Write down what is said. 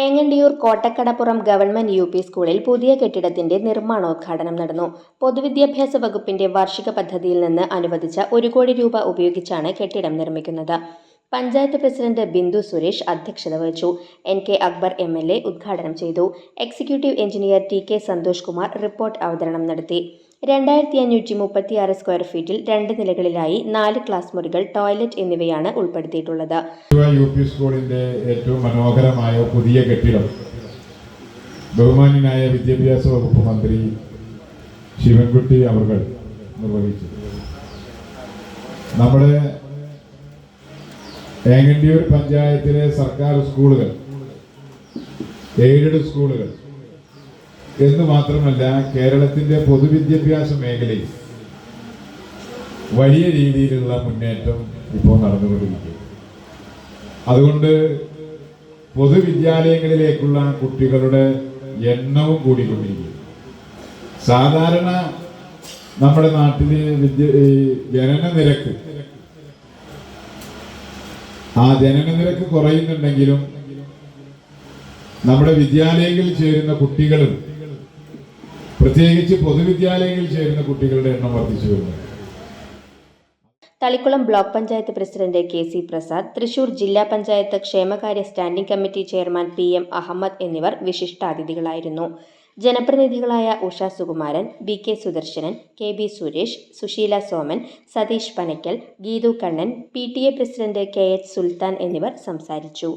Engandiyur Kottakkadappuram government U P സ്കൂളിൽ പുതിയ കെട്ടിടത്തിന്റെ നിർമ്മാണോദ്ഘാടനം നടന്നു. പൊതുവിദ്യാഭ്യാസ വകുപ്പിന്റെ വാർഷിക പദ്ധതിയിൽ നിന്ന് അനുവദിച്ച ഒരു കോടി രൂപ ഉപയോഗിച്ചാണ് കെട്ടിടം നിർമ്മിക്കുന്നത്. പഞ്ചായത്ത് പ്രസിഡന്റ് ബിന്ദു സുരേഷ് അധ്യക്ഷത വഹിച്ചു. N K Akbar M L A ഉദ്ഘാടനം ചെയ്തു. Executive engineer T K Santhosh Kumar report അവതരണം നടത്തി. രണ്ടായിരത്തി അഞ്ഞൂറ്റി മുപ്പത്തി ആറ് സ്ക്വയർ ഫീറ്റിൽ രണ്ട് നിലകളിലായി നാല് ക്ലാസ് മുറികൾ ടോയ്ലറ്റ് എന്നിവയാണ് ഉൾപ്പെടുത്തിയിട്ടുള്ളത്. യു പി സ്കൂളിന്റെ ഏറ്റവും മനോഹരമായ പുതിയ കെട്ടിടം. ബഹുമാന്യനായ വിദ്യാഭ്യാസ വകുപ്പ് മന്ത്രി ശിവൻകുട്ടി അവർ നിർവഹിച്ചു. നമ്മുടെ ഏങ്ങണ്ടിയൂർ പഞ്ചായത്തിലെ സർക്കാർ സ്കൂളുകൾ എയ്ഡഡ് സ്കൂളുകൾ എന്ന് മാത്രമല്ല കേരളത്തിന്റെ പൊതുവിദ്യാഭ്യാസ മേഖലയിൽ വലിയ രീതിയിലുള്ള മുന്നേറ്റം ഇപ്പോൾ നടന്നുകൊണ്ടിരിക്കും അതുകൊണ്ട് പൊതുവിദ്യാലയങ്ങളിലേക്കുള്ള കുട്ടികളുടെ എണ്ണവും കൂടിക്കൊണ്ടിരിക്കും സാധാരണ നമ്മുടെ നാട്ടിൽ വിദ്യ ജനന നിരക്ക് ആ ജനന നിരക്ക് കുറയുന്നുണ്ടെങ്കിലും നമ്മുടെ വിദ്യാലയങ്ങളിൽ ചേരുന്ന കുട്ടികളും പ്രത്യേകിച്ച് പൊതുവിദ്യാലയങ്ങളിൽ ചേരുന്ന കുട്ടികളുടെ എണ്ണം വർദ്ധിച്ചു വരുന്നു. Thalikulam block panchayat president K C Prasad Thrissur ജില്ലാ പഞ്ചായത്ത് ക്ഷേമകാര്യ standing committee chairman P M Ahammed എന്നിവർ വിശിഷ്ടാതിഥികളായിരുന്നു. ജനപ്രതിനിധികളായ Usha Sukumaran B K Sudarsanan K B Suresh Susheela Soman Satheesh Panakkal Geethu Kannan P T A president K H Sulthan എന്നിവർ സംസാരിച്ചു.